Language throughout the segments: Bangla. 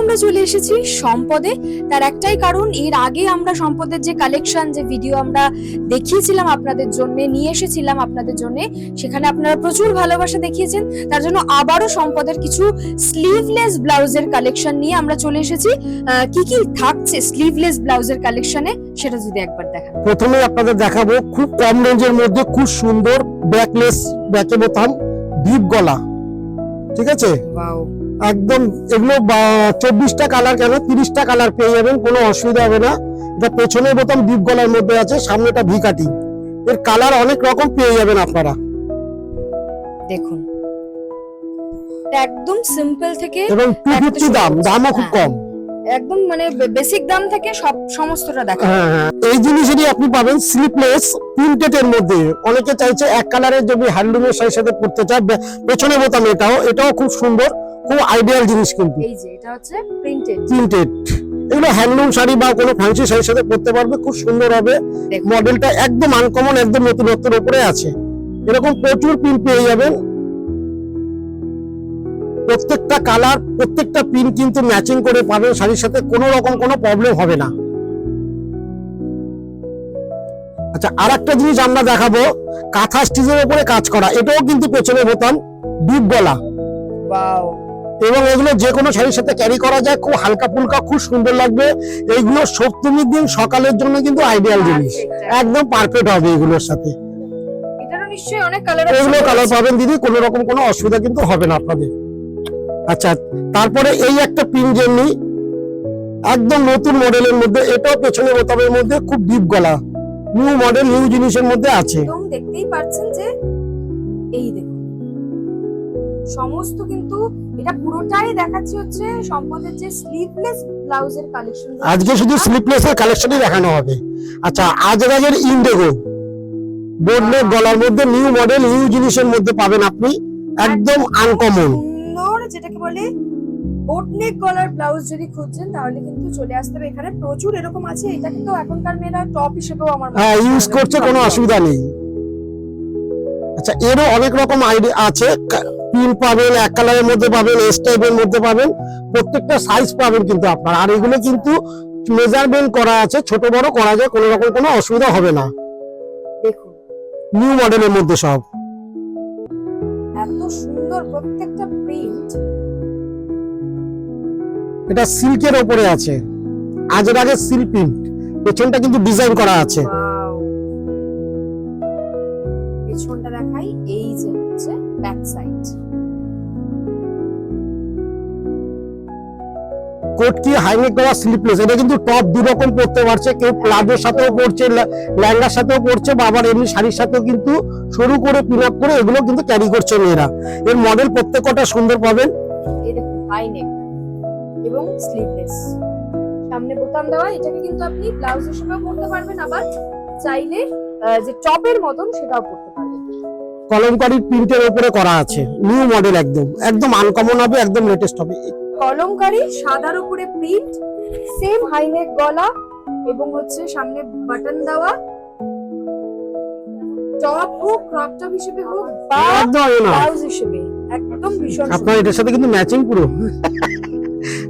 আমরা চলে এসেছি সম্পদে। তার একটাই কারণ এর আগে আমরা সম্পদের যে কালেকশন যে ভিডিও আমরা দেখিয়েছিলাম আপনাদের জন্য নিয়ে এসেছিলাম আপনাদের জন্য সেখানে আপনারা প্রচুর ভালোবাসা দেখিয়েছেন। তার জন্য আবারও সম্পদের কিছু স্লিভলেস ব্লাউজের কালেকশন নিয়ে আমরা চলে এসেছি। আহ, কি কি থাকছে স্লিভলেস ব্লাউজের কালেকশনে সেটা যদি একবার দেখান। প্রথমে আপনাদের দেখাবো খুব কম রেঞ্জের মধ্যে খুব সুন্দর ব্যাকলেস ব্যাকে বোতাম ডিপ গলা। ঠিক আছে? ওয়াও একদম এগুলো চব্বিশটা কালার কেন? তিরিশটা কালার পেয়ে যাবেন কোনো অসুবিধা হবে না। এটা পেছনের বোতাম ডিপ গলার মধ্যে আছে সামনেটা ভি কাটিং এর কালার অনেক রকম পেয়ে যাবেন আপনারা। দেখুন। একদম সিম্পল থেকে এবং টু ফিফটি দাম দামও খুব কম। একদম মানে বেসিক দাম থেকে সব সমস্তটা দেখা হ্যাঁ হ্যাঁ। এই জিনিসেরই আপনি পাবেন স্লিপলেস প্রিন্টেড এর মধ্যে। অনেকে চাইছে এক কালারের যদি হ্যান্ডলুমের সাথে সাথে পড়তে চায় পেছনে বোতাম এটাও এটাও খুব সুন্দর। খুব আইডিয়াল জিনিস কিন্তু। এই যে এটা হচ্ছে প্রিন্টেড প্রিন্টেড এগুলো হ্যান্ডলুম শাড়ি বা কোনো ফ্যান্সি শাড়ির সাথে পরতে পারবে খুব সুন্দর হবে। মডেলটা একদম আনকমন একদম নতুনত্বের উপরে আছে। এরকম প্রচুর প্রিন্ট পেয়ে যাবেন। প্রত্যেকটা কালার প্রত্যেকটা প্রিন্ট কিন্তু ম্যাচিং করে পাবেন শাড়ির সাথে কোনো রকম কোনো প্রবলেম হবে না। আচ্ছা আর একটা জিনিস আমরা দেখাবো কাঁথা স্টিচের উপরে কাজ করা। এটাও কিন্তু পেছনে বোতাম ডিপ গলা এবং এগুলো যে কোনো শাড়ির সাথে ক্যারি করা যায়। খুব হালকা ফুলকা খুব সুন্দর লাগবে। এইগুলো সপ্তমীর দিন সকালের জন্য কিন্তু আইডিয়াল জিনিস। একদম পারফেক্ট হবে এগুলোর সাথে। কালার এগুলো কালার পাবেন দিদি কোনো রকম কোনো অসুবিধা কিন্তু হবে না আপনাদের। আচ্ছা তারপরে এই একটা পিন একদম নতুন মডেলের মধ্যে এটাও পেছনে বোতামের মধ্যে খুব ডিপ গলা। নিউ মডেল নিউ জিনিসের মধ্যে আছে। দেখতেই পাচ্ছেন যে এই দেখুন। সমস্ত কিন্তু এটা পুরোটাই দেখাচ্ছি হচ্ছে সম্পদের যে স্লিভলেস ব্লাউজের কালেকশন আজকে শুধু স্লিপলেস এর কালেকশনই দেখানো হবে। আচ্ছা আজরাজের ইন্ডেগো বোর্ডলের গলার মধ্যে নিউ মডেল নিউ জিনিসের মধ্যে পাবেন আপনি। একদম আনকমন সুন্দর যেটাকে বলে বোটনেক গলার ব্লাউজ যদি খুঁজছেন তাহলে কিন্তু চলে আসতে হবে। এখানে প্রচুর এরকম আছে এটা কিন্তু এখনকার মেয়েরা টপ হিসেবেও আমার হ্যাঁ ইউজ। করছে কোনো অসুবিধা নেই। আচ্ছা এরও অনেক রকম আইডিয়া আছে। পিন পাবেন এক কালারের মধ্যে পাবেন এস টাইপের মধ্যে পাবেন প্রত্যেকটা সাইজ পাবেন কিন্তু আপনার। আর এগুলো কিন্তু মেজারমেন্ট করা আছে ছোট বড় করা যায় কোনো রকম কোনো অসুবিধা হবে না। দেখুন। নিউ মডেলের মধ্যে সব। এত সুন্দর প্রত্যেকটা প্রিন্ট এটা সিল্কের ওপরে আছে। আজের আগে সিল্ক প্রিন্ট পেছনটা কিন্তু ডিজাইন করা আছে। পেছনটা দেখাই এই যে হচ্ছে ব্যাক সাইড কোট কি হাইনেক দেওয়া স্লিপলেস এটা কিন্তু টপ দু রকম পরতে পারছে। কেউ প্লাজোর সাথেও পরছে লে- লেহেঙ্গার সাথেও পরছে বা আবার এমনি শাড়ির সাথেও কিন্তু সরু করে পিন আপ করে এগুলো কিন্তু ক্যারি করছে মেয়েরা। এর মডেল প্রত্যেকটা সুন্দর পাবেন। এই দেখুন হাই নেক এবং স্লিভলেস সামনে বোতাম দেওয়া এটাকে কিন্তু আপনি পরতে পারবেন আবার চাইলে যে টপের মতন সেটাও পরতে পারবেন। কলমকারী প্রিন্টের উপরে করা আছে। নিউ মডেল একদম। একদম আনকমন হবে একদম লেটেস্ট হবে। কলমকারি সাদার উপরে প্রিন্ট সেম হাইনেক গলা এবং হচ্ছে সামনে বাটন দেওয়া। টপ হোক ক্রপ টপ হিসেবে হোক বা ব্লাউজ হিসেবে একদম ভীষণ আপনার এটার সাথে কিন্তু ম্যাচিং পুরো।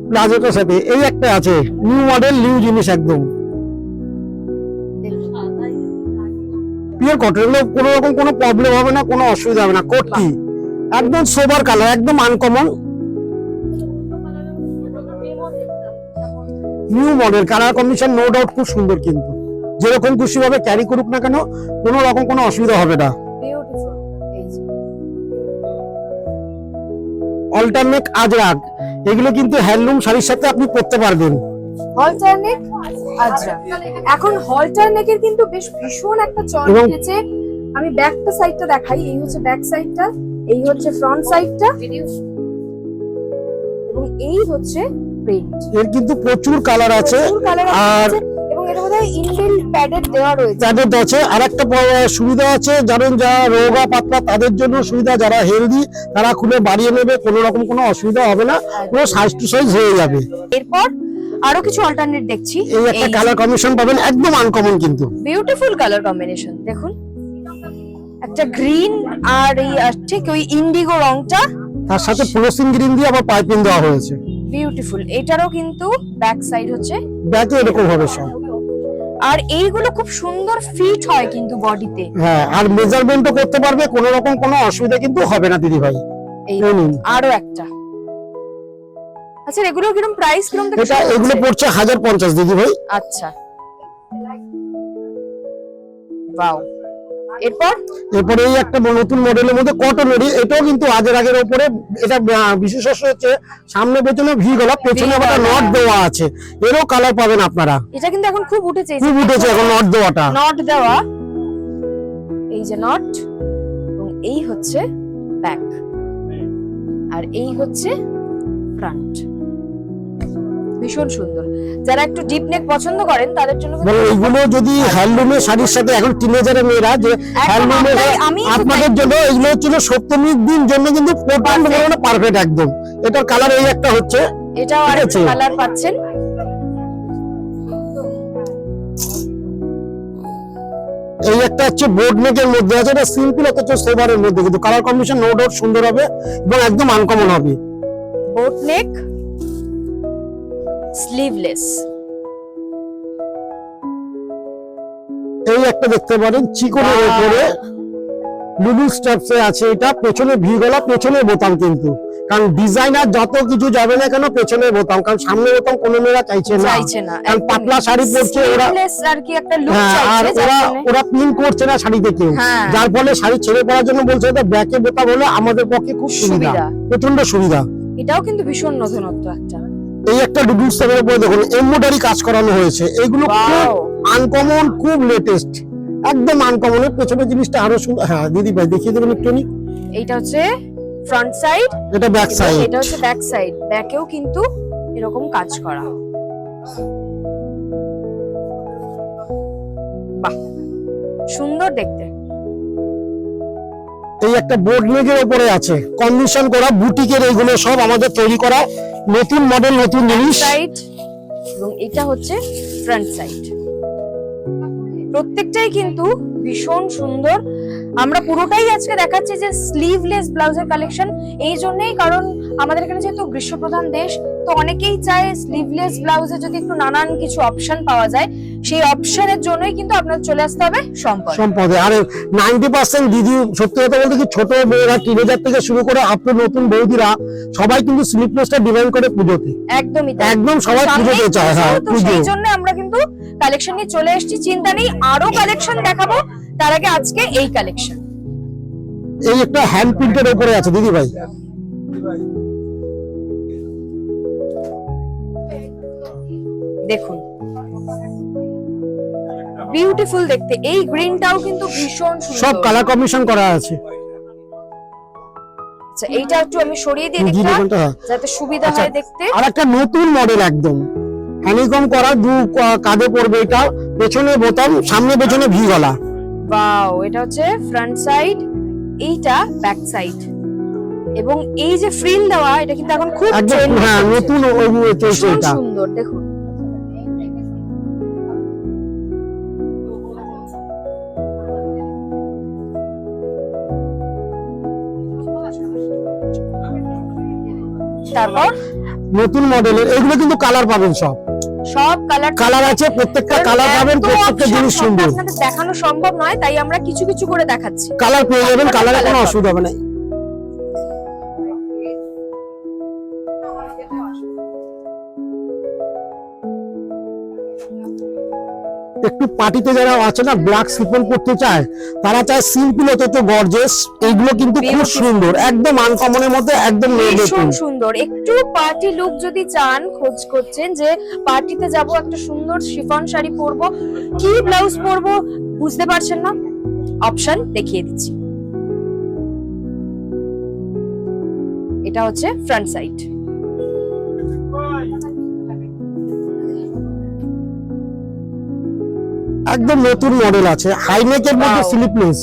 প্লাজোটার সাথে। এই একটা আছে নিউ মডেল নিউ জিনিস একদম। পিওর কটন এগুলো কোনো রকম কোনো প্রবলেম হবে না কোনো অসুবিধা হবে না। কোট কি? একদম সোবার কালার একদম uncommon new model colour combination no doubt খুব সুন্দর কিন্তু। যেরকম খুশি ভাবে ক্যারি করুক না কেন কোনো রকম কোনো অসুবিধা হবে না। অল্টারনেট আজরাগ এগুলো কিন্তু হ্যান্ডলুম শাড়ির সাথে আপনি পরতে পারবেন। হলটারনেক আচ্ছা। এখন হলটারনেকের কিন্তু বেশ ভীষণ একটা চল উঠেছে। আমি ব্যাকটা সাইডটা দেখাই। এই হচ্ছে ব্যাক সাইডটা এই হচ্ছে ফ্রন্ট সাইডটা এবং এই হচ্ছে প্রিন্ট এর কিন্তু প্রচুর কালার আছে। আর- এবং এটা বোধহয় ইনবিল্ট প্যাডেড দেওয়া রয়েছে। তাদের আছে। আর একটা সুবিধা আছে জানেন যারা রোগা পাতলা তাদের জন্য সুবিধা যারা হেলদি তারা খুলে বাড়িয়ে নেবে কোনো রকম কোনো অসুবিধা হবে না পুরো সাইজ টু সাইজ হয়ে যাবে। এরপর আরও কিছু অল্টারনেট দেখছি। এই একটা কালার কম্বিনেশন পাবেন একদম আনকমন কিন্তু। বিউটিফুল কালার কম্বিনেশন দেখুন। একটা গ্রিন আর এই ঠিক ওই ইন্ডিগো রংটা। তার সাথে ফ্লোসিং গ্রিন দিয়ে আবার পাইপিং দেওয়া হয়েছে। বিউটিফুল এটারও কিন্তু ব্যাক সাইড হচ্ছে ব্যাকে এরকম হবে সব আর এইগুলো খুব সুন্দর ফিট হয় কিন্তু বডিতে হ্যাঁ আর মেজারমেন্টও করতে পারবে কোনো রকম কোনো অসুবিধা কিন্তু হবে না দিদি ভাই। এই আরও একটা। আচ্ছা এগুলো কীরকম প্রাইস কীরকম থেকে এটা এগুলো পড়ছে হাজার পঞ্চাশ দিদি ভাই। আচ্ছা। ওয়াও এরপর? এরপরে এই একটা নতুন মডেলের মধ্যে কটনেরই এটাও কিন্তু আগের আগের ওপরে এটা বিশেষত্ব হচ্ছে সামনে পেছনে ভি গলা পেছনে আবার। নট দেওয়া আছে। এরও কালার পাবেন আপনারা। এটা কিন্তু এখন খুব উঠেছে খুব উঠেছে এখন নট দেওয়াটা। নট দেওয়া। এই যে নট এবং এই হচ্ছে ব্যাক আর এই হচ্ছে ফ্রন্ট ভীষণ সুন্দর। যারা একটু ডিপ নেক পছন্দ করেন তাদের জন্য মানে এইগুলো যদি হ্যান্ডলুমের শাড়ির সাথে এখন টিনেজারের মেয়েরা যে তো আপনাদের জন্য এগুলো হচ্ছিল সপ্তমীর দিন জন্য কিন্তু Perfect. পারফেক্ট একদম। এটার কালার এই একটা হচ্ছে। এটাও আর কালার পাচ্ছেন। এই একটা হচ্ছে বোর্ড নেকের মধ্যে আছে এটা সিম্পল অথচ সোভারের মধ্যে কিন্তু কালার কম্বিনেশন নো ডাউট সুন্দর হবে এবং একদম আনকমন হবে। Boat neck sleeveless. এই একটা দেখতে পারেন চিকনের উপরে লুলু স্টেপসে আছে এটা পেছনে ভি গলা পেছনে বোতাম কিন্তু। কারণ ডিজাইনার যত কিছু যাবে না কেন পেছনে বোতাম কারণ সামনে বোতাম কোনো মেয়েরা চাইছে না। চাইছে না কারণ পাতলা শাড়ি পরছে ওরা আর কি একটা লুক হ্যাঁ চাইছে ওরা ওরা পিন করছে না শাড়িতে কেউ। হ্যাঁ। যার ফলে শাড়ি ছেড়ে পড়ার জন্য বলছে এটা ব্যাকে বোতাম হলে আমাদের পক্ষে খুব সুবিধা। সুবিধা। প্রচণ্ড সুবিধা। এটাও কিন্তু ভীষণ নতুনত্ব একটা। এই একটা ডুডুল স্টেপের উপরে দেখুন এমব্রয়ডারি কাজ করানো হয়েছে। এগুলো খুব আনকমন খুব লেটেস্ট একদম আনকমন এর পেছনের জিনিসটা আরও সুন্দর হ্যাঁ দিদি ভাই দেখিয়ে দেবেন একটু এইটা হচ্ছে ফ্রন্ট সাইড এটা ব্যাক সাইড এটা হচ্ছে ব্যাক সাইড ব্যাকেও কিন্তু এরকম কাজ করা। বাহ সুন্দর দেখতে। এই একটা বোর্ড নেকের উপরে আছে। কন্ডিশন করা বুটিকের এইগুলো সব আমাদের তৈরি করা। নতুন মডেল নতুন জিনিস। সাইড এবং এটা হচ্ছে ফ্রন্ট সাইড প্রত্যেকটাই কিন্তু ভীষণ সুন্দর। আমরা পুরোটাই আজকে দেখাচ্ছি যে স্লিভলেস ব্লাউজের কালেকশন এই জন্যই কারণ আমাদের এখানে যেহেতু গ্রীষ্মপ্রধান দেশ তো অনেকেই চায় স্লিভলেস ব্লাউজে যদি একটু নানান কিছু অপশন পাওয়া যায় সেই অপশনের জন্যই কিন্তু আপনার চলে আসতে হবে সম্পদ। সম্পদে। আর নাইনটি পার্সেন্ট দিদি সত্যি কথা বলতে কি ছোট মেয়েরা টিনেজার থেকে শুরু করে আপ টু নতুন বৌদিরা সবাই কিন্তু স্লিপলেসটা ডিমান্ড করে পুজোতে। একদমই। একদম সবাই পুজোতে চায় হ্যাঁ সেই জন্য আমরা কিন্তু কালেকশন নিয়ে চলে এসেছি। চিন্তা নেই আরও কালেকশন দেখাবো। তার আগে আজকে এই কালেকশন এই একটা হ্যান্ড প্রিন্টের উপরে আছে দিদি ভাই। দেখুন বিউটিফুল দেখতে। এই গ্রিনটাও কিন্তু ভীষণ সব কালার কম্বিনেশন করা আছে। আচ্ছা এইটা একটু আমি সরিয়ে দিকটা দোকানটা হ্যাঁ। যাতে সুবিধা আচ্ছা। হয় দেখতে। আর একটা নতুন মডেল একদম। হ্যানিকম করা দু কাঁধে পড়বে এটা। পেছনে বোতাম সামনে পেছনে ভি গলা ওয়াও এটা হচ্ছে ফ্রন্ট সাইড এইটা ব্যাক সাইড এবং এই যে ফ্রিল দেওয়া এটা কিন্তু এখন খুব হ্যাঁ নতুন ওই সুন্দর দেখুন। তারপর? নতুন মডেলের এগুলো কিন্তু কালার পাবেন সব। সব কালার কালার আছে প্রত্যেকটা কালার পাবেন প্রত্যেকটা জিনিস সুন্দর। আপনাদের দেখানো সম্ভব নয় তাই আমরা কিছু কিছু করে দেখাচ্ছি। কালার পেয়ে যাবেন কালারে কোনো অসুবিধা হবে না। একটু পার্টিতে যারা আছে না ব্ল্যাক সিপন করতে চায় তারা চায় সিম্পল অথচ গর্জেস এইগুলো কিন্তু খুব সুন্দর একদম আনকমনের মধ্যে একদম ভীষণ সুন্দর। একটু পার্টি লুক যদি চান খোঁজ করছেন যে পার্টিতে যাব একটা সুন্দর শিফন শাড়ি পরবো কি ব্লাউজ পরবো বুঝতে পারছেন না? অপশন দেখিয়ে দিচ্ছি। এটা হচ্ছে ফ্রন্ট সাইড একদম নতুন মডেল আছে। হাইনেকের মধ্যে স্লিপলেস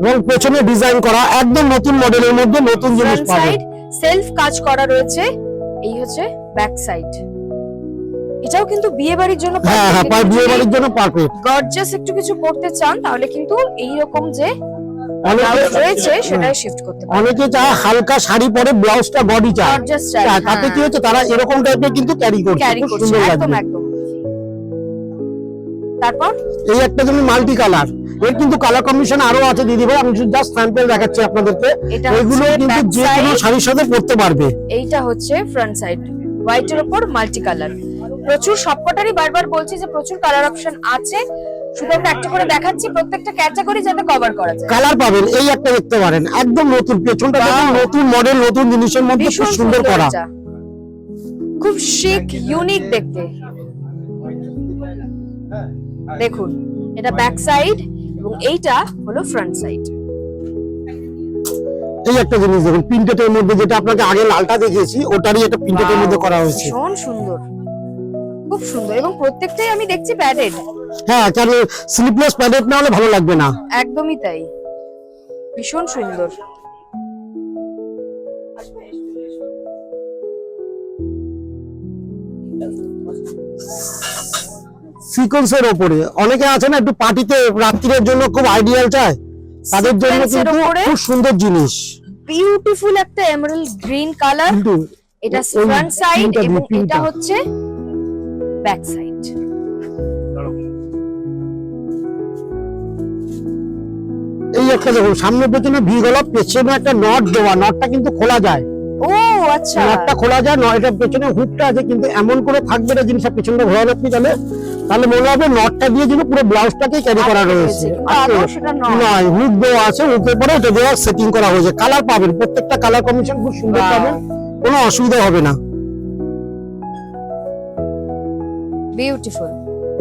এবং পেছনে ডিজাইন করা একদম নতুন মডেলের মধ্যে নতুন জিনিস পাবেন সেলফ কাজ করা রয়েছে। এই হচ্ছে ব্যাক সাইড এটাও কিন্তু বিয়ে বাড়ির জন্য হ্যাঁ হ্যাঁ বিয়ে বাড়ির জন্য পারফেক্ট গর্জাস একটু কিছু পড়তে চান তাহলে কিন্তু এই রকম যে অনেকে রয়েছে সেটাই শিফট করতে অনেকে চায় হালকা শাড়ি পরে ব্লাউজটা বডি চায়। চায়। তাতে কি হচ্ছে তারা এরকম টাইপের কিন্তু ক্যারি করছে। ক্যারি খুব সুন্দর একদম একদম। তারপর? এই একটা তুমি মাল্টি কালারের কিন্তু কালার কম্বিনেশন আরও আছে দিদি ভাই। আমি জাস্ট স্যাম্পল দেখাচ্ছি আপনাদেরকে। এগুলো কিন্তু যে কোনো শাড়ির সাথে পরতে পারবে। এইটা হচ্ছে ফ্রন্ট সাইড হোয়াইটের উপর মাল্টি কালার প্রচুর সবকটারই বারবার বলছি যে প্রচুর কালার অপশন আছে। শুধু আমরা একটা করে দেখাচ্ছি প্রত্যেকটা ক্যাটাগরি যাতে কভার করা যায়। কালার পাবেন এই একটা দেখতে পারেন। একদম নতুন পেছনটা দেখুন নতুন মডেল নতুন জিনিসের মধ্যে খুব সুন্দর করা। খুব শিক ইউনিক দেখতে। দেখুন এটা ব্যাক সাইড এবং এইটা হলো ফ্রন্ট সাইড এই একটা জিনিস দেখুন প্রিন্টেড মধ্যে যেটা আপনাকে আগে লালটা দেখিয়েছি ওটারই একটা প্রিন্টেড এর মধ্যে করা হয়েছে। ভীষণ সুন্দর। খুব সুন্দর এবং প্রত্যেকটাই আমি দেখছি প্যাডেড হ্যাঁ কারণ স্লিপলেস প্যাডেড না হলে ভালো লাগবে না। একদমই তাই। ভীষণ সুন্দর। সিকোয়েন্সের ওপরে। অনেকে আছে না একটু পার্টিতে রাত্রির জন্য খুব আইডিয়াল চায়। তাদের জন্য কিন্তু খুব সুন্দর জিনিস। বিউটিফুল একটা এমারেল্ড গ্রিন কালার এটা ফ্রন্ট সাইড এবং এটা হচ্ছে ব্যাক সাইড এই একটা দেখুন সামনে পেছনে ভি গলা পেছনে একটা নট দেওয়া। নটটা কিন্তু খোলা যায়। ও আচ্ছা। নটটা খোলা যায় নয় এটা পেছনে হুকটা আছে কিন্তু এমন করে থাকবে না জিনিসটা পেছনটা ঘোরানো আপনি তাহলে তাহলে মনে হবে নটটা দিয়ে কিন্তু পুরো ব্লাউজটাকে ক্যারি করা রয়েছে। নয়। হুক দেওয়া আছে হুকের পরে এটা দেওয়া সেটিং করা হয়েছে। কালার পাবেন প্রত্যেকটা কালার কম্বিনেশন খুব সুন্দর. পাবেন কোনো অসুবিধা হবে না। বিউটিফুল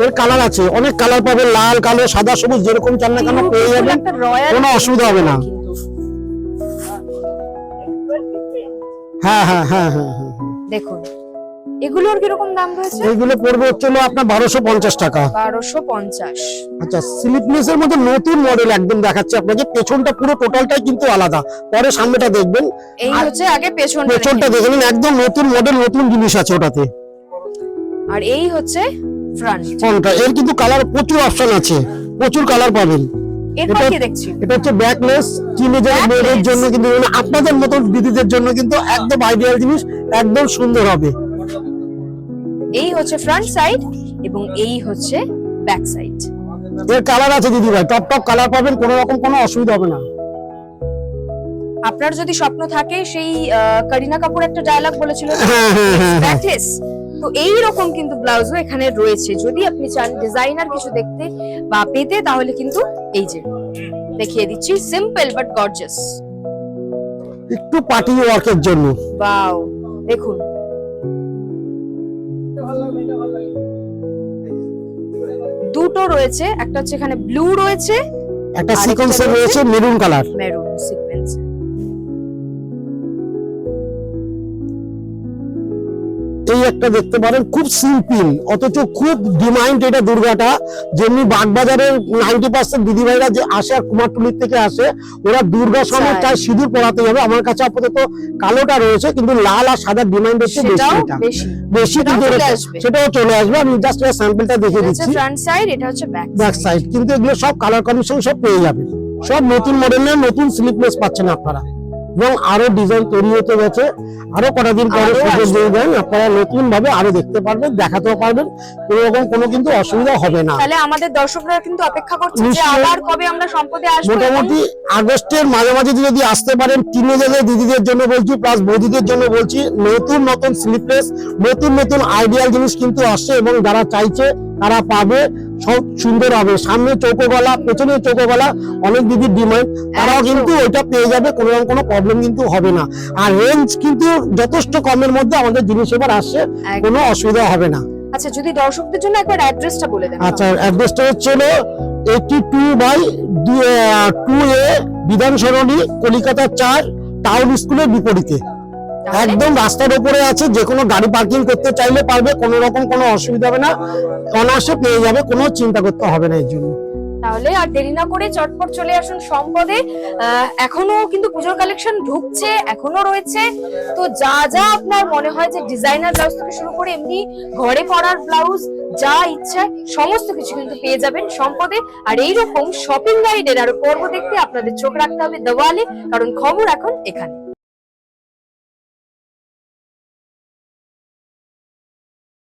এর কালার আছে অনেক কালার পাবেন লাল কালো সাদা সবুজ যেরকম চান না কেন পেয়ে যাবেন। কোনো অসুবিধা হবে না। হ্যাঁ হ্যাঁ হ্যাঁ হ্যাঁ হ্যাঁ। দেখুন এগুলোর কীরকম দাম রয়েছে? এইগুলো পড়বে হচ্ছে আপনার বারোশো পঞ্চাশ টাকা। বারোশো পঞ্চাশ। আচ্ছা স্লিপনেস এর মধ্যে নতুন মডেল একদম দেখাচ্ছে আপনাকে। পেছনটা পুরো টোটালটাই কিন্তু আলাদা। পরে সামনেটা দেখবেন। এই হচ্ছে আগে পেছনটা পেছনটা দেখে নিন একদম নতুন মডেল নতুন জিনিস আছে ওটাতে। আর এই হচ্ছে ফ্রন্ট এর কিন্তু কালার প্রচুর অপশন আছে। প্রচুর কালার পাবেন। এটা- হচ্ছে ব্যাকলেস টিনেজার। মেয়েদের জন্য কিন্তু আপনাদের মতন দিদিদের জন্য কিন্তু একদম আইডিয়াল জিনিস একদম সুন্দর হবে। এই হচ্ছে ফ্রন্ট সাইড এবং এই হচ্ছে ব্যাক সাইড এর কালার আছে দিদি ভাই টপ টপ কালার পাবেন কোনো রকম কোনো অসুবিধা হবে না। আপনার যদি স্বপ্ন থাকে সেই করিনা কাপুর একটা ডায়লগ বলেছিল হ্যাঁ হ্যাঁ হ্যাঁ হ্যাঁ। ব্যাকলেস তো এই রকম কিন্তু ব্লাউজও এখানে রয়েছে। যদি আপনি চান ডিজাইনার কিছু দেখতে বা পেতে তাহলে কিন্তু এই যে দেখিয়ে দিচ্ছি সিম্পল বাট গর্জিয়াস একটু পার্টি ওয়ার্কের জন্য। ওয়াও দেখুন দুটো রয়েছে একটা হচ্ছে এখানে ব্লু রয়েছে একটা রয়েছে? রয়েছে মেরুন কালার মেরুন এই একটা দেখতে পারেন খুব সিম্পল অথচ খুব ডিমান্ড এটা দুর্গাটা। যেমনি বাগবাজারের নাইনটি পার্সেন্ট দিদিভাইরা যে আসে আর কুমারটুলির থেকে আসে ওরা দুর্গা সময় চায়। সিঁদুর পরাতে হবে আমার কাছে আপাতত কালোটা রয়েছে কিন্তু লাল আর সাদা ডিমান্ড হচ্ছে বেশি বেশি। কিন্তু চলে আসবে। সেটাও চলে আসবে। আমি জাস্ট স্যাম্পলটা হচ্ছে দিচ্ছি। ফ্রন্ট সাইড এটা হচ্ছে ব্যাক সাইড কিন্তু এগুলো সব কালার কম্বিনেশন সব পেয়ে যাবে সব নতুন মডেলের নতুন স্লিপলেস পাচ্ছেন আপনারা। এবং আরও ডিজাইন তৈরি হতে গেছে। আরও কটা দিন পরে সুযোগ দিয়ে দেন আপনারা নতুন ভাবে আরও দেখতে পারবেন দেখাতেও পারবেন কোনো রকম কোনো কিন্তু অসুবিধা হবে না। তাহলে আমাদের দর্শকরা কিন্তু অপেক্ষা করছে যে। আবার কবে আমরা সম্পদে আসব মোটামুটি আগস্টের মাঝামাঝি যদি আসতে পারেন টিনেজারদের দিদিদের জন্য বলছি প্লাস বৌদিদের জন্য বলছি নতুন নতুন স্লিপলেস নতুন নতুন আইডিয়াল জিনিস কিন্তু আসছে এবং যারা চাইছে তারা পাবে। সব সুন্দর হবে। সামনে চৌকো গলা পেছনে চৌকো গলা অনেক দিদির ডিমান্ড তারাও কিন্তু ওইটা পেয়ে যাবে কোনো রকম কোনো প্রবলেম কিন্তু হবে না। আর রেঞ্জ কিন্তু যথেষ্ট কমের মধ্যে আমাদের জিনিস এবার আসছে কোনো অসুবিধা হবে না। আচ্ছা যদি দর্শকদের জন্য একবার অ্যাড্রেসটা বলে দেন আচ্ছা অ্যাড্রেসটা হচ্ছে হলো eighty two by two A Bidhan Sarani Kolkata চার টাউন স্কুলের বিপরীতে। একদম রাস্তার উপরে আছে যে কোনো গাড়ি পার্কিং করতে চাইলে পারবে কোনো রকম কোনো অসুবিধা হবে না। অনায়াসে পেয়ে যাবে কোনো চিন্তা করতে হবে না এর জন্য। তাহলে আর দেরি না করে চটপট চলে আসুন সম্পদে। এখনও কিন্তু পুজোর কালেকশন ঢুকছে এখনও রয়েছে। তো যা যা আপনার মনে হয় যে ডিজাইনার ব্লাউজ থেকে শুরু করে এমনি ঘরে পরার ব্লাউজ যা ইচ্ছা সমস্ত কিছু কিন্তু পেয়ে যাবেন সম্পদে। আর এইরকম শপিং গাইডের আরও পর্ব দেখতে আপনাদের চোখ রাখতে হবে দেওয়ালে কারণ খবর এখন এখানে।